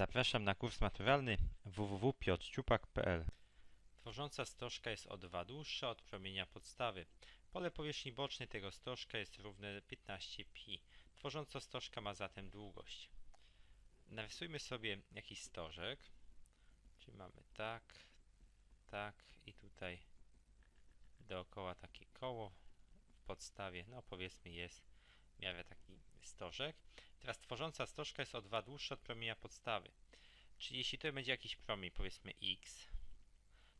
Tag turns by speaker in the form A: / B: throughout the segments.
A: Zapraszam na kurs maturalny www.piotrciupak.pl Tworząca stożka jest o 2 dłuższa od promienia podstawy. Pole powierzchni bocznej tego stożka jest równe 15π. Tworząca stożka ma zatem długość. Narysujmy sobie jakiś stożek. Czyli mamy tak, tak i tutaj dookoła takie koło w podstawie. No powiedzmy jest w miarę taki stożek. Teraz tworząca stożka jest o 2 dłuższa od promienia podstawy. Czyli jeśli to będzie jakiś promień, powiedzmy x,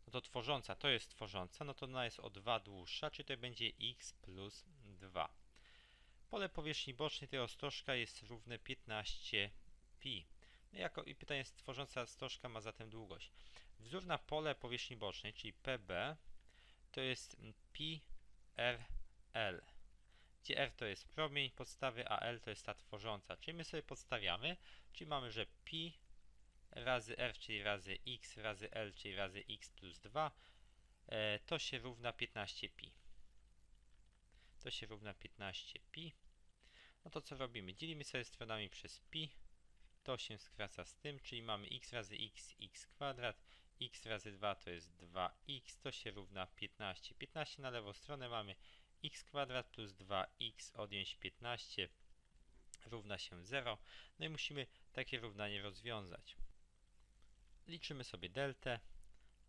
A: no to tworząca, to jest tworząca, no to ona jest o 2 dłuższa, czyli to będzie x plus 2. Pole powierzchni bocznej tego stożka jest równe 15π. No jako, I pytanie jest, tworząca stożka ma zatem długość. Wzór na pole powierzchni bocznej, czyli PB, to jest pi RL gdzie R to jest promień podstawy, a L to jest ta tworząca. Czyli my sobie podstawiamy, czyli mamy, że pi razy R, czyli razy x razy L, czyli razy x plus 2, e, to się równa 15pi. To się równa 15pi. No to co robimy? Dzielimy sobie stronami przez pi, to się skraca z tym, czyli mamy x razy x, x kwadrat, x razy 2 to jest 2x, to się równa 15. 15 na lewą stronę mamy x kwadrat plus 2x odjąć 15 równa się 0. No i musimy takie równanie rozwiązać. Liczymy sobie deltę.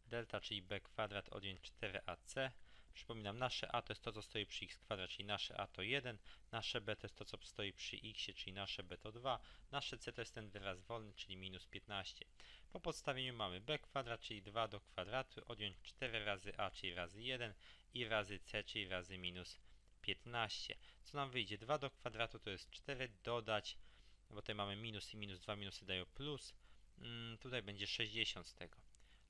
A: Delta, czyli b kwadrat odjąć 4ac. Przypominam, nasze a to jest to, co stoi przy x kwadrat, czyli nasze a to 1, nasze b to jest to, co stoi przy x, czyli nasze b to 2, nasze c to jest ten wyraz wolny, czyli minus 15. Po podstawieniu mamy b kwadrat, czyli 2 do kwadratu, odjąć 4 razy a, czyli razy 1 i razy c, czyli razy minus 15. Co nam wyjdzie? 2 do kwadratu to jest 4, dodać, bo tutaj mamy minus i minus, 2 minusy dają plus, hmm, tutaj będzie 60 z tego.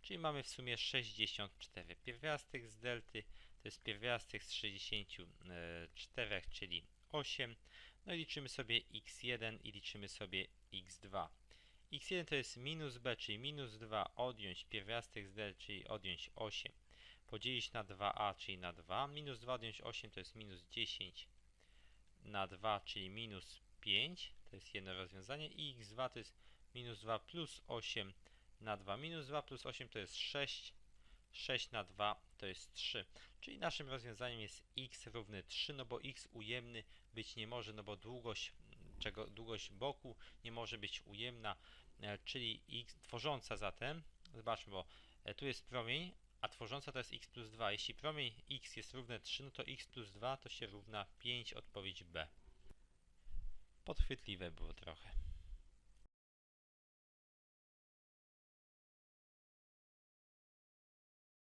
A: Czyli mamy w sumie 64. Pierwiastek z delty to jest pierwiastek z 64, czyli 8. No i liczymy sobie x1 i liczymy sobie x2. x1 to jest minus b, czyli minus 2, odjąć pierwiastek z delty, czyli odjąć 8. Podzielić na 2a, czyli na 2. Minus 2 odjąć 8 to jest minus 10 na 2, czyli minus 5. To jest jedno rozwiązanie. I x2 to jest minus 2 plus 8 na 2. Minus 2 plus 8 to jest 6. 6 na 2 to jest 3. Czyli naszym rozwiązaniem jest x równy 3, no bo x ujemny być nie może, no bo długość, czego, długość boku nie może być ujemna, e, czyli x tworząca zatem, zobaczmy, bo e, tu jest promień, a tworząca to jest x plus 2. Jeśli promień x jest równy 3, no to x plus 2 to się równa 5, odpowiedź B. Podchwytliwe było trochę.